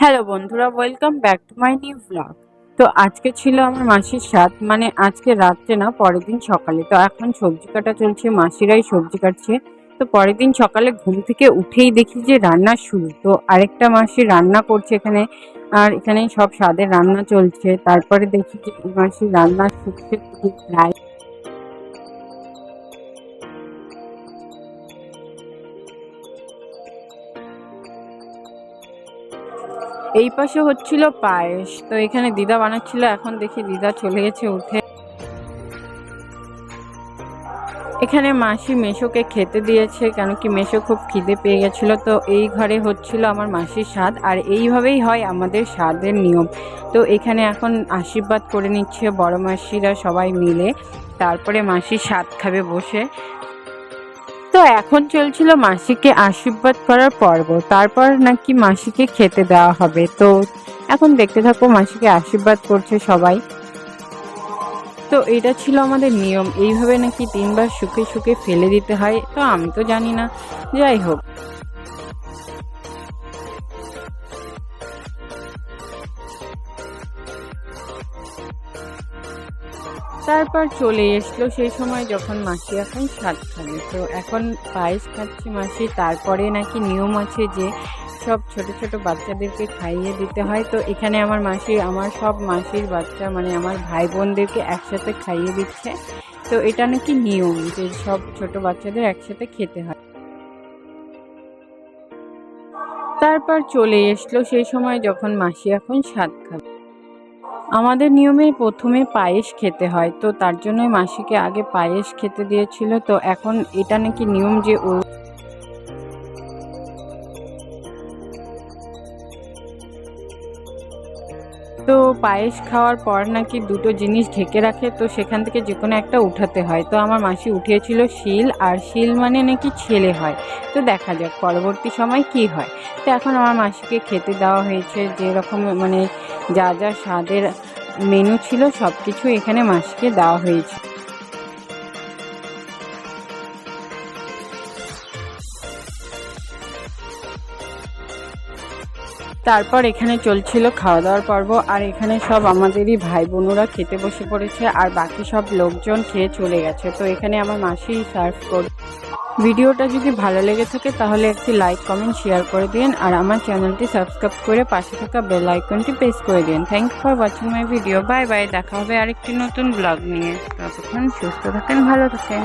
Hello বন্ধুরা welcome back to my new blog তো আজকে ছিল আমার মাসির সাত মানে আজকে রাত্রে না, পরের দিন সকালে। তো এখন সবজি কাটা চলছে, মাসিরাই সবজি কাটছে। তো পরের দিন সকালে ঘুম থেকে উঠেই দেখি যে রান্না শুরু। তো আরেকটা মাসি রান্না করছে এখানে, আর এখানে সব স্বাদের রান্না চলছে। তারপরে দেখি যে মাসি রান্না শুকছে প্রায় এই পাশে হচ্ছিল পায়েস। তো এখানে দিদা বানাচ্ছিল, এখন দেখি দিদা চলে গেছে উঠে। এখানে মাসি মেশোকে খেতে দিয়েছে, কেন কি মেশো খুব খিদে পেয়ে গেছিল। তো এই ঘরে হচ্ছিল আমার মাসির স্বাদ, আর এইভাবেই হয় আমাদের স্বাদের নিয়ম। তো এখানে এখন আশীর্বাদ করে নিচ্ছে বড় মাসিরা সবাই মিলে। তারপরে মাসির স্বাদ খাবে বসে। এখন চলছিল মাসিকে আশীর্বাদ করার পর্ব। তারপর নাকি মাসিকে খেতে দেওয়া হবে। তো এখন দেখতে থাকো, মাসিকে আশীর্বাদ করছে সবাই। তো এটা ছিল আমাদের নিয়ম। এইভাবে নাকি তিনবার শুকে সুখে ফেলে দিতে হয়, তো আমি তো জানি না। যাই হোক। তারপর চলে এসলো সেই সময় যখন মাসি এখন স্বাদ খাবে। তো এখন পায়েস খাচ্ছি মাসি, তারপরে নাকি নিয়ম আছে যে সব ছোট ছোট বাচ্চাদেরকে খাইয়ে দিতে হয়। তো এখানে আমার মাসি, আমার সব মাসির বাচ্চা মানে আমার ভাই বোনদেরকে একসাথে খাইয়ে দিচ্ছে। তো এটা নাকি নিয়ম যে সব ছোট বাচ্চাদের একসাথে খেতে হয়। তারপর চলে এসলো সেই সময় যখন মাসি এখন স্বাদ খাবে। আমাদের নিয়মে প্রথমে পায়েস খেতে হয়, তো তার জন্যই মাসিকে আগে পায়েস খেতে দিয়েছিল, তো এখন এটা নাকি নিয়ম যে ও তো পায়েস খাওয়ার পর নাকি দুটো জিনিস ঢেকে রাখে, তো সেখান থেকে যে কোনো একটা উঠাতে হয়। তো আমার মাসি উঠিয়েছিল শিল, আর শিল মানে নাকি ছেলে হয়। তো দেখা যাক পরবর্তী সময় কি হয়। তো এখন আমার মাসিকে খেতে দেওয়া হয়েছে যেরকম মানে যা যা স্বাদের মেনু ছিল সব কিছু এখানে মাসিকে দেওয়া হয়েছে। তারপর এখানে চলছিল খাওয়া দাওয়ার পর্ব, আর এখানে সব আমাদেরই ভাই বোনরা খেতে বসে পড়েছে, আর বাকি সব লোকজন খেয়ে চলে গেছে। তো এখানে আমার মাসি সার্ভ কর ভিডিওটা যদি ভালো লেগে থাকে তাহলে একটি লাইক, কমেন্ট, শেয়ার করে দিন, আর আমার চ্যানেলটি সাবস্ক্রাইব করে পাশে থাকা বেল আইকনটি প্রেস করে দিন। Thank you for watching my video bye bye দেখা হবে আরেকটি নতুন ব্লগ নিয়ে। ততক্ষণ সুস্থ থাকেন, ভালো থাকেন।